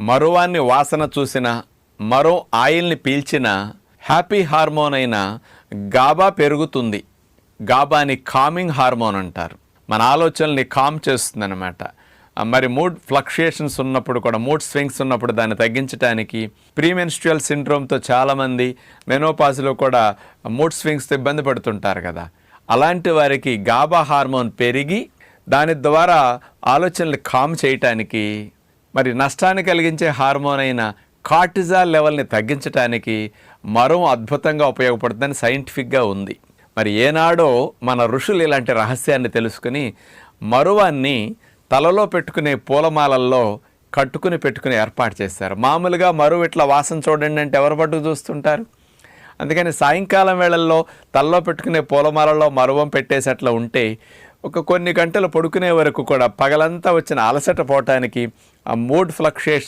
మరోవాన్ని వాసన చూసిన మరో ఆయిల్ని పీల్చిన హ్యాపీ హార్మోన్ అయిన గాబా పెరుగుతుంది. గాబాని కామింగ్ హార్మోన్ అంటారు. మన ఆలోచనల్ని కామ్ చేస్తుందన్నమాట. మరి మూడ్ ఫ్లక్చుయేషన్స్ ఉన్నప్పుడు కూడా మూడ్ స్వింగ్స్ ఉన్నప్పుడు దాన్ని తగ్గించడానికి ప్రీమెన్స్ట్రువల్ సిండ్రోమ్తో చాలామంది మెనోపాజ్లో కూడా మూడ్ స్వింగ్స్తో ఇబ్బంది పడుతుంటారు కదా. అలాంటి వారికి గాబా హార్మోన్ పెరిగి దాని ద్వారా ఆలోచనలు కామ్ చేయటానికి మరి నష్టాన్ని కలిగించే హార్మోన్ అయిన కార్టిజాల్ లెవెల్ని తగ్గించడానికి మరో అద్భుతంగా ఉపయోగపడుతుందని సైంటిఫిక్గా ఉంది. మరి ఏనాడో మన ఋషులు ఇలాంటి రహస్యాన్ని తెలుసుకుని మరువాన్ని తలలో పెట్టుకునే పూలమాలల్లో కట్టుకుని పెట్టుకుని ఏర్పాటు చేస్తారు మామూలుగా మరువు ఇట్లా వాసన చూడండి అంటే ఎవరు పట్టుకు చూస్తుంటారు? అందుకని సాయంకాలం వేళల్లో తలలో పెట్టుకునే పూలమాలలో మరువం పెట్టేసి అట్లా ఉంటే ఒక కొన్ని గంటలు పడుకునే వరకు కూడా పగలంతా వచ్చిన అలసట పోవటానికి ఆ మూడ్ ఫ్లక్చుయేషన్